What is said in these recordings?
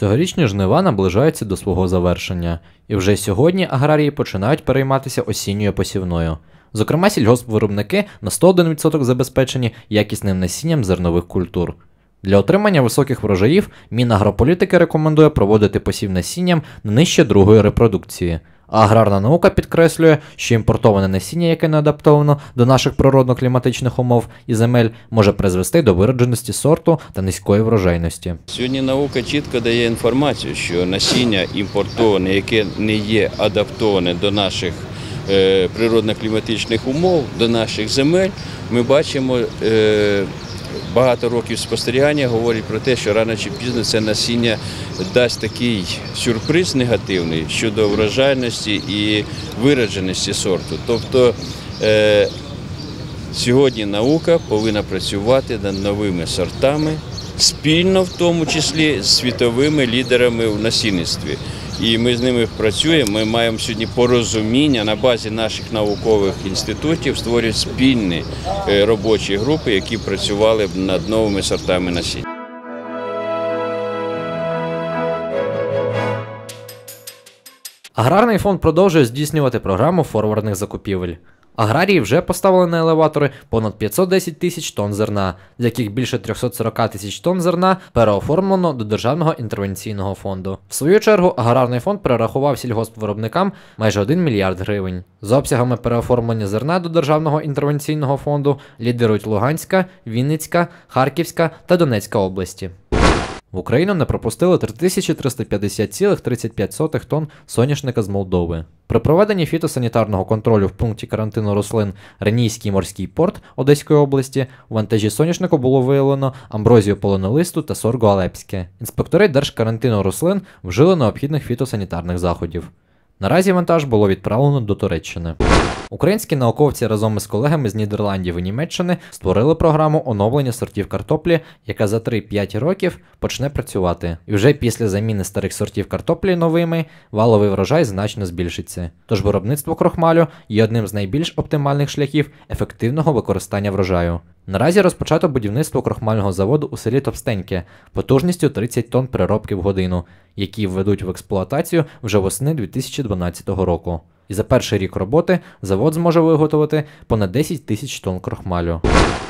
Цьогорічні жнива наближаються до свого завершення, і вже сьогодні аграрії починають перейматися осінньою посівною. Зокрема, сільгоспвиробники на 101% забезпечені якісним насінням зернових культур. Для отримання високих врожаїв Мінагрополітики рекомендує проводити посів насінням нижче другої репродукції. Аграрна наука підкреслює, що імпортоване насіння, яке не адаптовано до наших природно-кліматичних умов і земель, може призвести до виродженості сорту та низької врожайності. Сьогодні наука чітко дає інформацію, що насіння імпортоване, яке не є адаптоване до наших е, природно-кліматичних умов, до наших земель, ми бачимо е, багато років спостерігання говорять про те, що рано чи пізно це насіння дасть такий сюрприз негативний щодо врожайності і виродженості сорту. Тобто е, Сьогодні наука повинна працювати над новими сортами, спільно в тому числі з світовими лідерами в насінництві. І ми з ними працюємо. Ми маємо сьогодні порозуміння на базі наших наукових інститутів створюють спільні е, робочі групи, які працювали б над новими сортами насіння. Аграрний фонд продовжує здійснювати програму форвардних закупівель. Аграрії вже поставили на елеватори понад 510 тисяч тонн зерна, з яких більше 340 тисяч тонн зерна переоформлено до Державного інтервенційного фонду. В свою чергу аграрний фонд перерахував сільгоспвиробникам майже 1 мільярд гривень. За обсягами переоформлення зерна до Державного інтервенційного фонду лідирують Луганська, Вінницька, Харківська та Донецька області. В Україну не пропустили 3350,35 тонн соняшника з Молдови. При проведенні фітосанітарного контролю в пункті карантину рослин Ренійський морський порт Одеської області у вантажі соняшнику було виявлено амброзію полонолисту та сорго алепське. Інспектори держкарантину рослин вжили необхідних фітосанітарних заходів. Наразі вантаж було відправлено до Туреччини. Українські науковці разом із колегами з Нідерландів і Німеччини створили програму оновлення сортів картоплі, яка за 3-5 років почне працювати. І вже після заміни старих сортів картоплі новими валовий врожай значно збільшиться. Тож виробництво крохмалю є одним з найбільш оптимальних шляхів ефективного використання врожаю. Наразі розпочато будівництво крохмального заводу у селі Товстеньке потужністю 30 тонн переробки в годину, які введуть в експлуатацію вже восени 2012 року. І за перший рік роботи завод зможе виготовити понад 10 тисяч тонн крохмалю.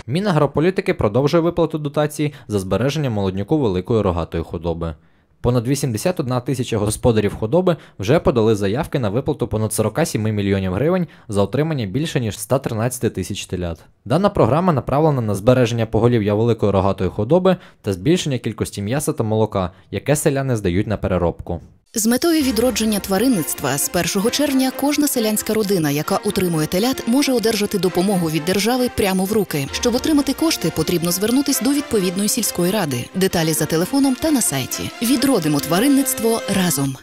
Мінагрополітики продовжує виплату дотації за збереження молодняку великої рогатої худоби. Понад 81 тисяча господарів худоби вже подали заявки на виплату понад 47 мільйонів гривень за отримання більше ніж 113 тисяч телят. Дана програма направлена на збереження поголів'я великої рогатої худоби та збільшення кількості м'яса та молока, яке селяни здають на переробку. З метою відродження тваринництва з 1 червня кожна селянська родина, яка утримує телят, може одержати допомогу від держави прямо в руки. Щоб отримати кошти, потрібно звернутись до відповідної сільської ради. Деталі за телефоном та на сайті. Відродимо тваринництво разом.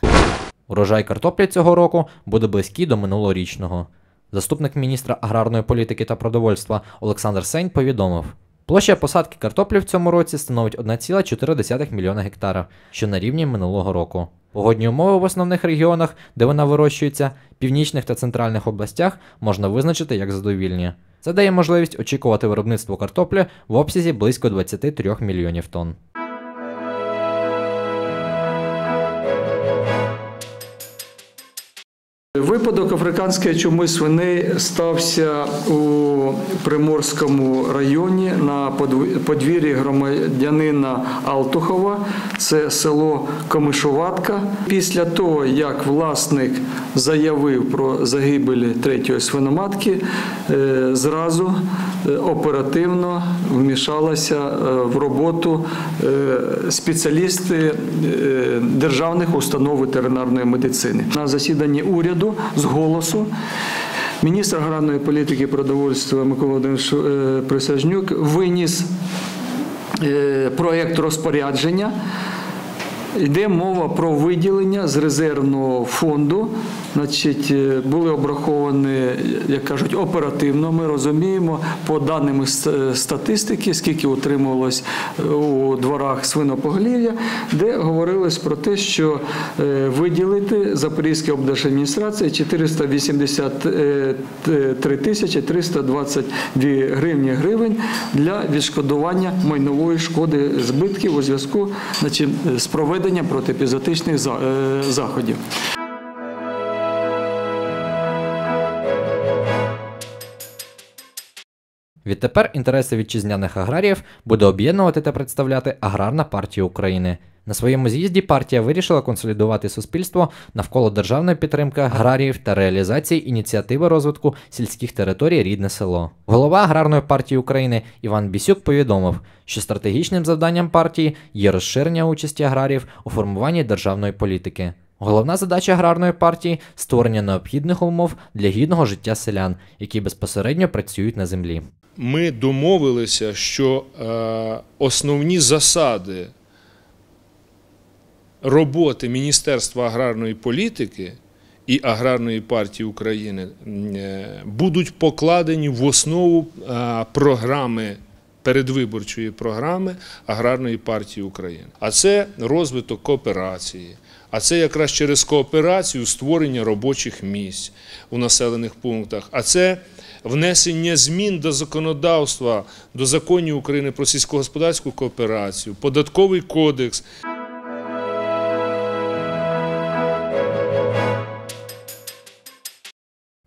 Урожай картоплі цього року буде близький до минулорічного. Заступник міністра аграрної політики та продовольства Олександр Сень повідомив. Площа посадки картоплі в цьому році становить 1,4 мільйона гектара, що на рівні минулого року. Погодні умови в основних регіонах, де вона вирощується, північних та центральних областях можна визначити як задовільні. Це дає можливість очікувати виробництво картоплі в обсязі близько 23 мільйонів тонн. Випадок африканської чуми свиней стався у Приморському районі на подвір'ї громадянина Алтухова, це село Комишуватка. Після того, як власник заявив про загибель третьої свиноматки, е, зразу е, оперативно вмішалася е, в роботу спеціалісти державних установ ветеринарної медицини. На засіданні уряду з голосу міністр аграрної політики і продовольства Микола Володимирович е, Присяжнюк виніс проєкт розпорядження. Йде мова про виділення з резервного фонду. Значить, е, були обраховані, як кажуть, оперативно. Ми розуміємо по даним е, статистики, скільки утримувалось е, у дворах свинопоголів'я, де говорилось про те, що виділити Запорізькій облдержадміністрації 483 тисячі 322 гривні гривень для відшкодування майнової шкоди збитків у зв'язку з проведенням проведення протиепізотичних е, заходів. Відтепер інтереси вітчизняних аграріїв буде об'єднувати та представляти Аграрна партія України. На своєму з'їзді партія вирішила консолідувати суспільство навколо державної підтримки аграріїв та реалізації ініціативи розвитку сільських територій рідне село. Голова Аграрної партії України Іван Бісюк повідомив, що стратегічним завданням партії є розширення участі аграріїв у формуванні державної політики. Головна задача аграрної партії створення необхідних умов для гідного життя селян, які безпосередньо працюють на землі. Ми домовилися, що е, основні засади роботи Міністерства аграрної політики і Аграрної партії України е, будуть покладені в основу е, програми. Передвиборчої програми Аграрної партії України. А це розвиток кооперації. А це якраз через кооперацію створення робочих місць у населених пунктах. А це внесення змін до законодавства, до законів України про сільськогосподарську кооперацію, податковий кодекс.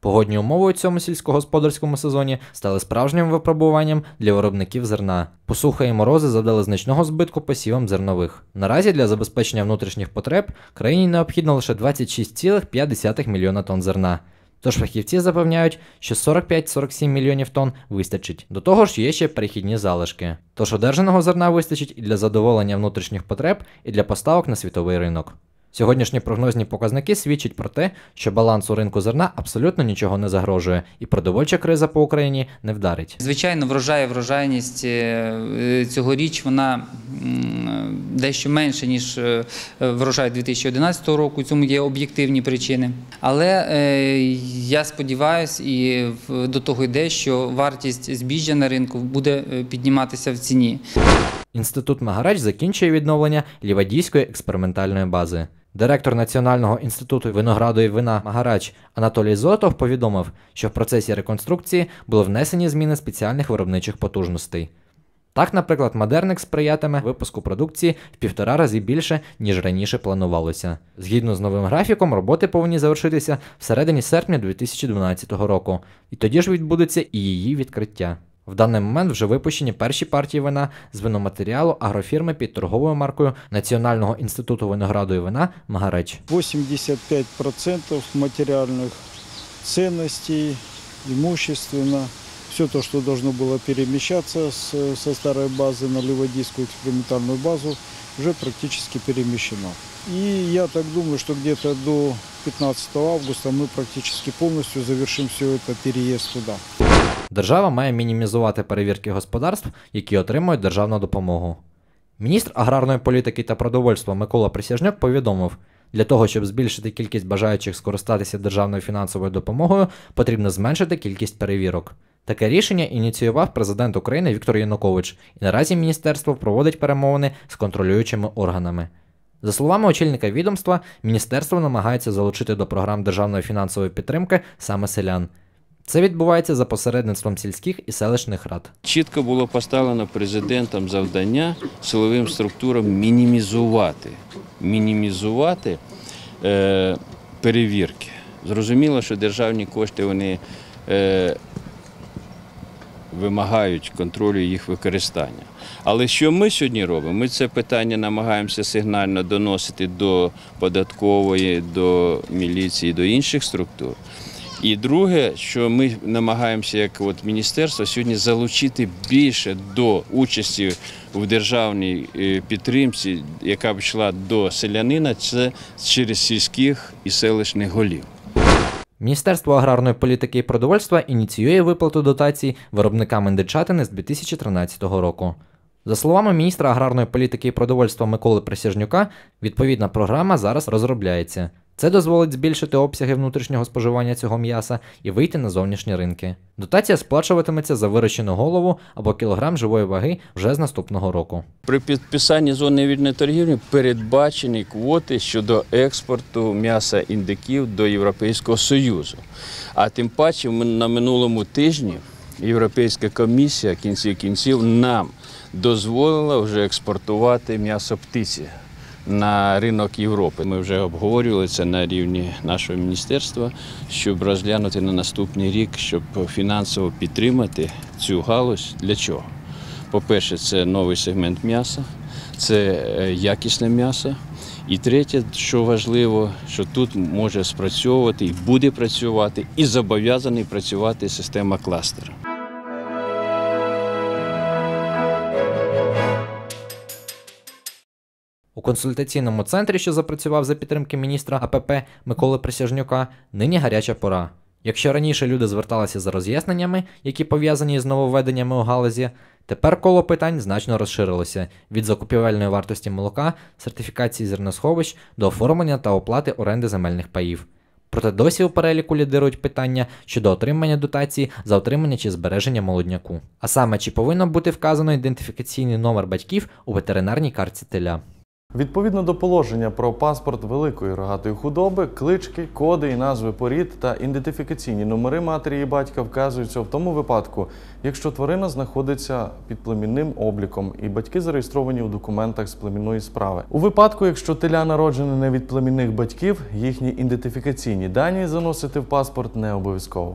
Погодні умови у цьому сільськогосподарському сезоні стали справжнім випробуванням для виробників зерна. Посуха і морози завдали значного збитку посівам зернових. Наразі для забезпечення внутрішніх потреб країні необхідно лише 26,5 мільйона тонн зерна. Тож фахівці запевняють, що 45-47 мільйонів тонн вистачить. До того ж, є ще перехідні залишки. Тож одержаного зерна вистачить і для задоволення внутрішніх потреб, і для поставок на світовий ринок. Сьогоднішні прогнозні показники свідчать про те, що балансу ринку зерна абсолютно нічого не загрожує, і продовольча криза по Україні не вдарить. Звичайно, врожай, врожайність е, цьогоріч вона дещо менше, ніж е, врожай 2011 року. Цьому є об'єктивні причини. Але е, я сподіваюся, і до того йде, що вартість збіжжя на ринку буде е, підніматися в ціні. Інститут Магарач закінчує відновлення Лівадійської експериментальної бази. Директор Національного інституту винограду і вина Магарач Анатолій Зотов повідомив, що в процесі реконструкції були внесені зміни спеціальних виробничих потужностей. Так, наприклад, Модерник сприятиме випуску продукції в півтора рази більше, ніж раніше планувалося. Згідно з новим графіком, роботи повинні завершитися всередині серпня 2012 року, і тоді ж відбудеться і її відкриття. В даний момент вже випущені перші партії вина з виноматеріалу агрофірми під торговою маркою Національного інституту винограду і вина Магареч. 85% материальных ценностей, имущественно. Все то, что должно было перемещаться с- со старой базы на Ливадийскую экспериментальную базу, уже практически перемещено. И я так думаю, что где-то до 15 августа мы практически полностью завершим все это переезд туда. Держава має мінімізувати перевірки господарств, які отримують державну допомогу. Міністр аграрної політики та продовольства Микола Присяжнюк повідомив, для того, щоб збільшити кількість бажаючих скористатися державною фінансовою допомогою, потрібно зменшити кількість перевірок. Таке рішення ініціював президент України Віктор Янукович, і наразі міністерство проводить перемовини з контролюючими органами. За словами очільника відомства, міністерство намагається залучити до програм державної фінансової підтримки саме селян. Це відбувається за посередництвом сільських і селищних рад. Чітко було поставлено президентом завдання силовим структурам мінімізувати, мінімізувати е, перевірки. Зрозуміло, що державні кошти вони е, вимагають контролю їх використання. Але що ми сьогодні робимо? Ми це питання намагаємося сигнально доносити до податкової, до міліції, до інших структур. І друге, що ми намагаємося як от міністерство сьогодні залучити більше до участі в державній е, підтримці, яка б йшла до селянина, це через сільських і селищних голів. Міністерство аграрної політики і продовольства ініціює виплату дотацій виробникам індичатини з 2013 року. За словами міністра аграрної політики і продовольства Миколи Присяжнюка, відповідна програма зараз розробляється. Це дозволить збільшити обсяги внутрішнього споживання цього м'яса і вийти на зовнішні ринки. Дотація сплачуватиметься за вирощену голову або кілограм живої ваги вже з наступного року. При підписанні зони вільної торгівлі передбачені квоти щодо експорту м'яса індиків до Європейського Союзу. А тим паче на минулому тижні Європейська комісія кінці кінців нам дозволила вже експортувати м'ясо птиці на ринок Європи. Ми вже обговорювали це на рівні нашого міністерства, щоб розглянути на наступний рік, щоб фінансово підтримати цю галузь. Для чого? По-перше, це новий сегмент м'яса, це е, якісне м'ясо. І третє, що важливо, що тут може спрацьовувати і буде працювати, і зобов'язаний працювати система кластера. Консультаційному центрі, що запрацював за підтримки міністра АПП Миколи Присяжнюка, нині гаряча пора. Якщо раніше люди зверталися за роз'ясненнями, які пов'язані з нововведеннями у галузі, тепер коло питань значно розширилося від закупівельної вартості молока, сертифікації зерносховищ до оформлення та оплати оренди земельних паїв. Проте досі у переліку лідирують питання щодо отримання дотації за отримання чи збереження молодняку. А саме, чи повинно бути вказано ідентифікаційний номер батьків у ветеринарній картці теля. Відповідно до положення про паспорт великої рогатої худоби, клички, коди і назви порід та ідентифікаційні номери матері і батька вказуються в тому випадку, якщо тварина знаходиться під племінним обліком і батьки зареєстровані у документах з племінної справи. У випадку, якщо теля народжене не від племінних батьків, їхні ідентифікаційні дані заносити в паспорт не обов'язково.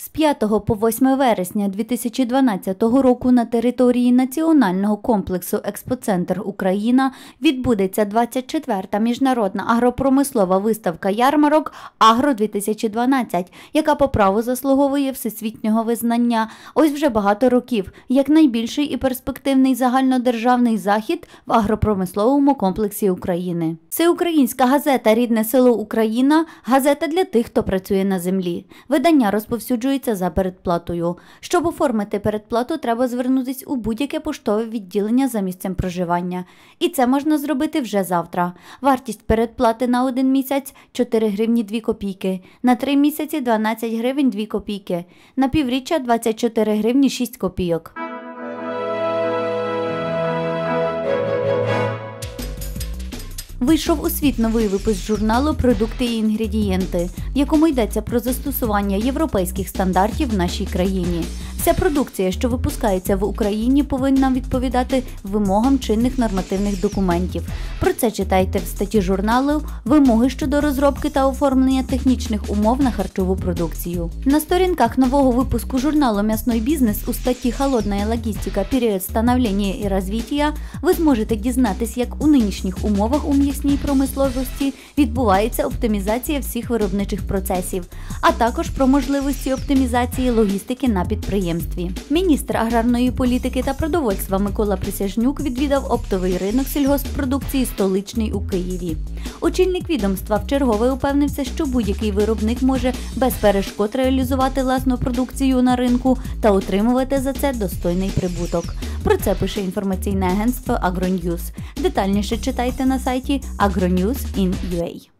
З 5 по 8 вересня 2012 року на території Національного комплексу Експоцентр Україна відбудеться 24-та міжнародна агропромислова виставка ярмарок Агро 2012, яка по праву заслуговує всесвітнього визнання. Ось вже багато років як найбільший і перспективний загальнодержавний захід в агропромисловому комплексі України. Всеукраїнська газета Рідне село Україна газета для тих, хто працює на землі. Видання розповсюджує оплачується за передплатою. Щоб оформити передплату, треба звернутися у будь-яке поштове відділення за місцем проживання. І це можна зробити вже завтра. Вартість передплати на один місяць 4 гривні 2 копійки, на 3 місяці 12 гривень 2 копійки, на півріччя 24 гривні 6 копійок. Вийшов у світ новий випуск журналу Продукти і інгредієнти, в якому йдеться про застосування європейських стандартів в нашій країні. Вся продукція, що випускається в Україні, повинна відповідати вимогам чинних нормативних документів. Про це читайте в статті журналу Вимоги щодо розробки та оформлення технічних умов на харчову продукцію. На сторінках нового випуску журналу М'ясний бізнес у статті Холодна логістика період становлення і розвиття ви зможете дізнатись, як у нинішніх умовах у м'ясній промисловості відбувається оптимізація всіх виробничих процесів, а також про можливості оптимізації логістики на підприємстві. Міністр аграрної політики та продовольства Микола Присяжнюк відвідав оптовий ринок сільгосппродукції столичний у Києві. Очільник відомства вчергове упевнився, що будь-який виробник може без перешкод реалізувати власну продукцію на ринку та отримувати за це достойний прибуток. Про це пише інформаційне агентство Агроньюз. Детальніше читайте на сайті agronews.in.ua.